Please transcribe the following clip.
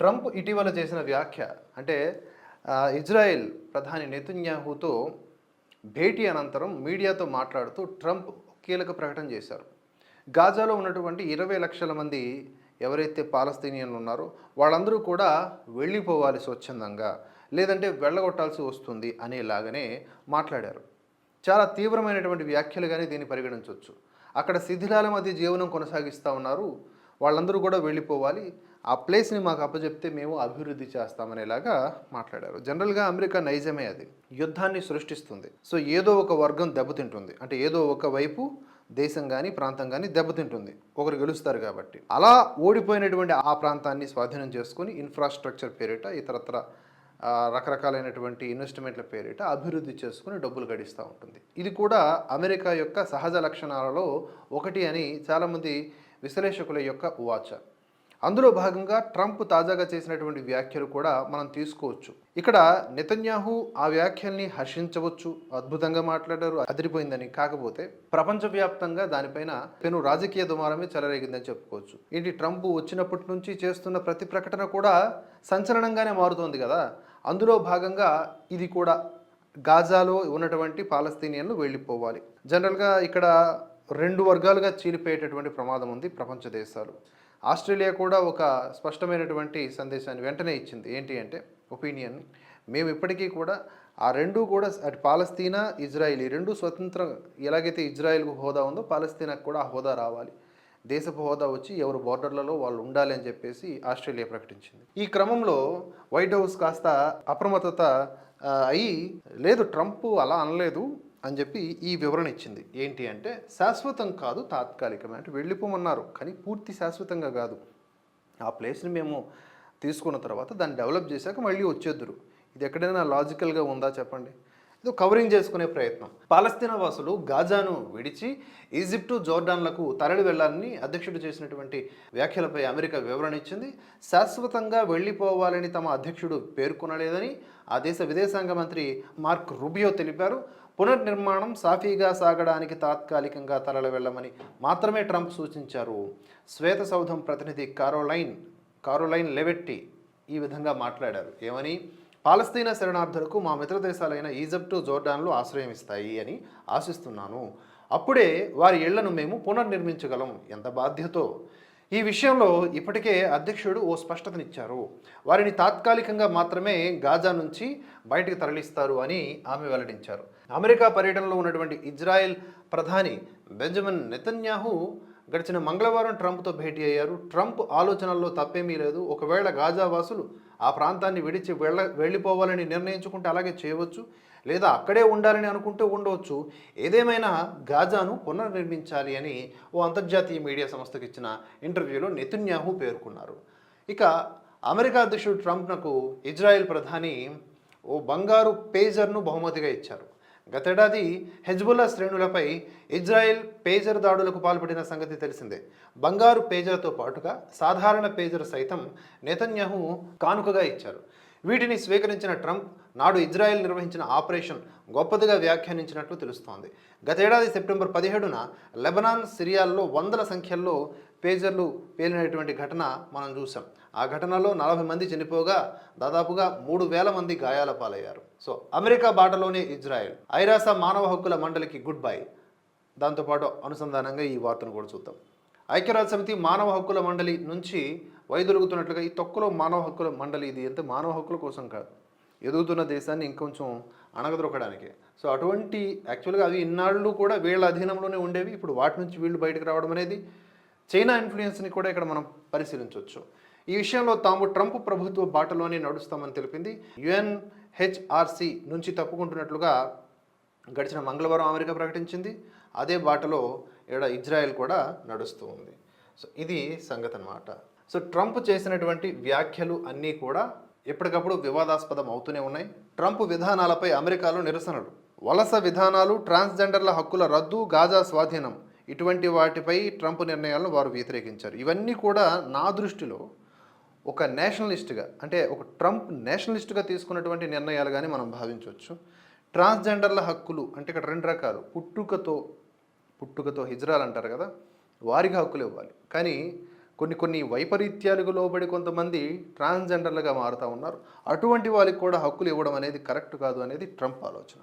Trump ఇటీవల చేసిన వ్యాఖ్య అంటే ఇజ్రాయెల్ ప్రధాని నెతన్యాహుతో భేటీ అనంతరం మీడియాతో మాట్లాడుతూ ట్రంప్ కీలక ప్రకటన చేశారు. గాజాలో ఉన్నటువంటి ఇరవై లక్షల మంది ఎవరైతే పాలస్తీనియన్లు ఉన్నారో వాళ్ళందరూ కూడా వెళ్ళిపోవాలి స్వచ్ఛందంగా లేదంటే వెళ్ళగొట్టాల్సి వస్తుంది అనేలాగానే మాట్లాడారు. చాలా తీవ్రమైనటువంటి వ్యాఖ్యలుగానే దీన్ని పరిగణించవచ్చు అక్కడ శిథిలాల మధ్య జీవనం కొనసాగిస్తూ ఉన్నారు వాళ్ళందరూ కూడా వెళ్ళిపోవాలి. ఆ ప్లేస్ని మాకు అప్పచెప్తే మేము అభివృద్ధి చేస్తామనేలాగా మాట్లాడారు. జనరల్గా అమెరికా నైజమే అది. యుద్ధాన్ని సృష్టిస్తుంది. సో ఏదో ఒక వర్గం దెబ్బతింటుంది. అంటే ఏదో ఒక వైపు దేశం కానీ ప్రాంతం కానీ దెబ్బతింటుంది. ఒకరు గెలుస్తారు కాబట్టి. అలా ఓడిపోయినటువంటి ఆ ప్రాంతాన్ని స్వాధీనం చేసుకుని ఇన్ఫ్రాస్ట్రక్చర్ పేరిట ఇతరత్ర రకరకాలైనటువంటి ఇన్వెస్ట్మెంట్ల పేరిట అభివృద్ధి చేసుకుని డబ్బులు గడిస్తూ ఉంటుంది. ఇది కూడా అమెరికా యొక్క సహజ లక్షణాలలో ఒకటి అని చాలామంది విశ్లేషకుల యొక్క వాచ. అందులో భాగంగా ట్రంప్ తాజాగా చేసినటువంటి వ్యాఖ్యలు కూడా మనం తీసుకోవచ్చు. ఇక్కడ నెతన్యాహు ఆ వ్యాఖ్యల్ని హర్షించవచ్చు అద్భుతంగా మాట్లాడారు అదిరిపోయిందని కాకపోతే ప్రపంచవ్యాప్తంగా దానిపైన పెను రాజకీయ దుమారమే చెలరేగిందని చెప్పుకోవచ్చు. ఏంటి ట్రంప్ వచ్చినప్పటి నుంచి చేస్తున్న ప్రతి ప్రకటన కూడా సంచలనంగానే మారుతోంది కదా? అందులో భాగంగా ఇది కూడా గాజాలో ఉన్నటువంటి పాలస్తీనియన్లు వెళ్ళిపోవాలి. జనరల్గా ఇక్కడ రెండు వర్గాలుగా చీలిపోయేటటువంటి ప్రమాదం ఉంది ప్రపంచ దేశాలు. ఆస్ట్రేలియా కూడా ఒక స్పష్టమైనటువంటి సందేశాన్ని వెంటనే ఇచ్చింది. ఏంటి అంటే ఒపీనియన్ మేము ఇప్పటికీ కూడా ఆ రెండు కూడా అటు పాలస్తీనా ఇజ్రాయిల్ ఈ రెండు స్వతంత్రం ఎలాగైతే ఇజ్రాయిల్కు హోదా ఉందో పాలస్తీనాకు కూడా ఆ హోదా రావాలి. దేశపు హోదా వచ్చి ఎవరు బోర్డర్లలో వాళ్ళు ఉండాలి అని చెప్పేసి ఆస్ట్రేలియా ప్రకటించింది. ఈ క్రమంలో వైట్ హౌస్ కాస్త అప్రమత్తత అయి లేదు ట్రంప్ అలా అనలేదు. అని చెప్పి ఈ వివరణ ఇచ్చింది. ఏంటి అంటే శాశ్వతం కాదు తాత్కాలికమే. అంటే వెళ్ళిపోమన్నారు కానీ పూర్తి శాశ్వతంగా కాదు. ఆ ప్లేస్ని మేము తీసుకున్న తర్వాత దాన్ని డెవలప్ చేశాక మళ్ళీ వచ్చేద్దరు. ఇది ఎక్కడైనా లాజికల్గా ఉందా చెప్పండి? ఇది కవరింగ్ చేసుకునే ప్రయత్నం. పాలస్తీనా వాసులు గాజాను విడిచి ఈజిప్టు జోర్డాన్లకు తరలి వెళ్ళాలని అధ్యక్షుడు చేసినటువంటి వ్యాఖ్యలపై అమెరికా వివరణ ఇచ్చింది. శాశ్వతంగా వెళ్ళిపోవాలని తమ అధ్యక్షుడు పేర్కొనలేదని ఆ దేశ విదేశాంగ మంత్రి మార్క్ రుబియో తెలిపారు. పునర్నిర్మాణం సాఫీగా సాగడానికి తాత్కాలికంగా తరలి వెళ్ళమని మాత్రమే ట్రంప్ సూచించారు. శ్వేత సౌధం ప్రతినిధి కారోలైన్ కారోలైన్ లెవెట్టి ఈ విధంగా మాట్లాడారు. ఏమని? పాలస్తీనా శరణార్థులకు మా మిత్ర దేశాలైన ఈజిప్టు జోర్డాన్లు ఆశ్రయం ఇస్తాయి అని ఆశిస్తున్నాను. అప్పుడే వారి ఇళ్ళను మేము పునర్నిర్మించగలం. ఎంత బాధ్యతో? ఈ విషయంలో ఇప్పటికే అధ్యక్షుడు ఓ స్పష్టతనిచ్చారు. వారిని తాత్కాలికంగా మాత్రమే గాజా నుంచి బయటకు తరలిస్తారు అని ఆమె వెల్లడించారు. అమెరికా పర్యటనలో ఉన్నటువంటి ఇజ్రాయెల్ ప్రధాని బెంజమిన్ నెతన్యాహు గడిచిన మంగళవారం ట్రంప్తో భేటీ అయ్యారు. ట్రంప్ ఆలోచనల్లో తప్పేమీ లేదు. ఒకవేళ గాజా వాసులు ఆ ప్రాంతాన్ని విడిచి వెళ్ళ వెళ్ళిపోవాలని నిర్ణయించుకుంటే అలాగే చేయవచ్చు. లేదా అక్కడే ఉండాలని అనుకుంటూ ఉండవచ్చు. ఏదేమైనా గాజాను పునర్నిర్మించాలి అని ఓ అంతర్జాతీయ మీడియా సంస్థకు ఇచ్చిన ఇంటర్వ్యూలో నెతన్యాహు పేర్కొన్నారు. ఇక అమెరికా అధ్యక్షుడు ట్రంప్నకు ఇజ్రాయెల్ ప్రధాని ఓ బంగారు పేజర్ను బహుమతిగా ఇచ్చారు. గతేడాది హెజ్బుల్లా శ్రేణులపై ఇజ్రాయెల్ పేజర్ దాడులకు పాల్పడిన సంగతి తెలిసిందే. బంగారు పేజర్తో పాటుగా సాధారణ పేజర్ సైతం నెతన్యాహు కానుకగా ఇచ్చారు. వీటిని స్వీకరించిన ట్రంప్ నాడు ఇజ్రాయెల్ నిర్వహించిన ఆపరేషన్ గొప్పదిగా వ్యాఖ్యానించినట్లు తెలుస్తోంది. గతేడాది సెప్టెంబర్ పదిహేడున లెబనాన్ సిరియాల్లో వందల సంఖ్యల్లో పేజర్లు పేలినటువంటి ఘటన మనం చూసాం ఆ ఘటనలో నలభై మంది చనిపోగా దాదాపుగా మూడు వేల మంది గాయాల పాలయ్యారు. సో అమెరికా బాటలోనే ఇజ్రాయెల్. ఐరాస మానవ హక్కుల మండలికి గుడ్ బై. దాంతోపాటు అనుసంధానంగా ఈ వార్తను కూడా చూద్దాం. ఐక్యరాజ్య సమితి మానవ హక్కుల మండలి నుంచి వైదొలుగుతున్నట్లుగా ఈ తొక్కలో మానవ హక్కుల మండలి ఇది. ఎంత మానవ హక్కుల కోసం కాదు. ఎదుగుతున్న దేశాన్ని ఇంకొంచెం అణగదొక్కడానికి. సో అటువంటి యాక్చువల్గా అవి ఇన్నాళ్ళు కూడా వీళ్ళ అధీనంలోనే ఉండేవి. ఇప్పుడు వాటి నుంచి వీళ్ళు బయటకు రావడం అనేది చైనా ఇన్ఫ్లుయెన్స్ని కూడా ఇక్కడ మనం పరిశీలించవచ్చు. ఈ విషయంలో తాము ట్రంప్ ప్రభుత్వ బాటలోనే నడుస్తామని తెలిపింది. యుఎన్హెచ్ఆర్సి నుంచి తప్పుకుంటున్నట్లుగా గడిచిన మంగళవారం అమెరికా ప్రకటించింది. అదే బాటలో ఇక్కడ ఇజ్రాయెల్ కూడా నడుస్తూ ఉంది. సో ఇది సంగతి అన్నమాట సో ట్రంప్ చేసినటువంటి వ్యాఖ్యలు అన్నీ కూడా ఎప్పటికప్పుడు వివాదాస్పదం అవుతూనే ఉన్నాయి. ట్రంప్ విధానాలపై అమెరికాలో నిరసనలు. వలస విధానాలు ట్రాన్స్జెండర్ల హక్కుల రద్దు గాజా స్వాధీనం ఇటువంటి వాటిపై ట్రంప్ నిర్ణయాలను వారు వ్యతిరేకించారు. ఇవన్నీ కూడా నా దృష్టిలో ఒక నేషనలిస్ట్గా అంటే ఒక ట్రంప్ నేషనలిస్ట్గా తీసుకున్నటువంటి నిర్ణయాలు కానీ మనం భావించవచ్చు. ట్రాన్స్జెండర్ల హక్కులు అంటే ఇక్కడ రెండు రకాలు. పుట్టుకతో పుట్టుకతో హిజ్రాలు అంటారు కదా వారికి హక్కులు ఇవ్వాలి. కానీ కొన్ని కొన్ని వైపరీత్యాలకు లోబడి కొంతమంది ట్రాన్స్జెండర్లుగా మారుతూ ఉన్నారు. అటువంటి వాళ్ళకి కూడా హక్కులు ఇవ్వడం అనేది కరెక్ట్ కాదు అనేది ట్రంప్ ఆలోచన.